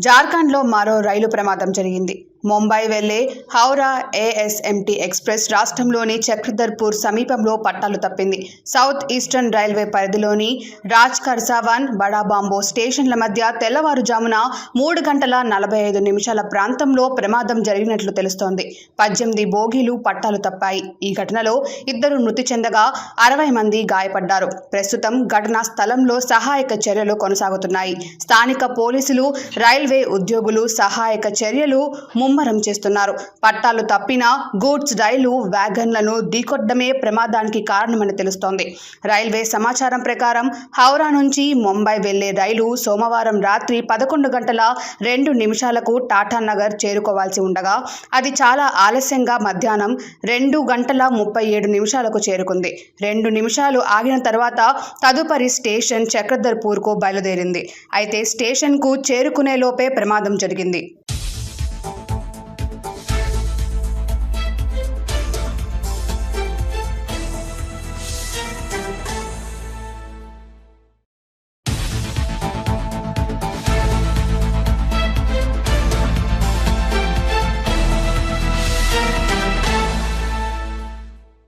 జార్ఖండ్లో మరో రైలు ప్రమాదం జరిగింది. ముంబై వెళ్ళే హౌరా ఏఎస్ఎంటీ ఎక్స్ప్రెస్ రాష్ట్రంలోని చక్రధర్పూర్ సమీపంలో పట్టాలు తప్పింది. సౌత్ ఈస్టర్న్ రైల్వే పరిధిలోని రాజ్ కర్సావాన్ బడాబాంబో స్టేషన్ల మధ్య తెల్లవారుజామున మూడు గంటల నలభై ఐదు నిమిషాల ప్రాంతంలో ప్రమాదం జరిగినట్లు తెలుస్తోంది. పద్దెనిమిది బోగీలు పట్టాలు తప్పాయి. ఈ ఘటనలో ఇద్దరు మృతి చెందగా అరవై మంది గాయపడ్డారు. ప్రస్తుతం ఘటనా స్థలంలో సహాయక చర్యలు కొనసాగుతున్నాయి. స్థానిక పోలీసులు రైల్వే ఉద్యోగులు సహాయక చర్యలు ముమ్మరం చేస్తున్నారు. పట్టాలు తప్పిన గూడ్స్ రైలు వ్యాగన్లను ఢీకొట్టడమే ప్రమాదానికి కారణమని తెలుస్తోంది. రైల్వే సమాచారం ప్రకారం హౌరా నుంచి ముంబై వెళ్ళే రైలు సోమవారం రాత్రి పదకొండు గంటల రెండు నిమిషాలకు టాటానగర్ చేరుకోవాల్సి ఉండగా అది చాలా ఆలస్యంగా మధ్యాహ్నం రెండు గంటల ముప్పై ఏడు నిమిషాలకు చేరుకుంది. రెండు నిమిషాలు ఆగిన తర్వాత తదుపరి స్టేషన్ చక్రధర్పూర్కు బయలుదేరింది. అయితే స్టేషన్కు చేరుకునే లోపే ప్రమాదం జరిగింది.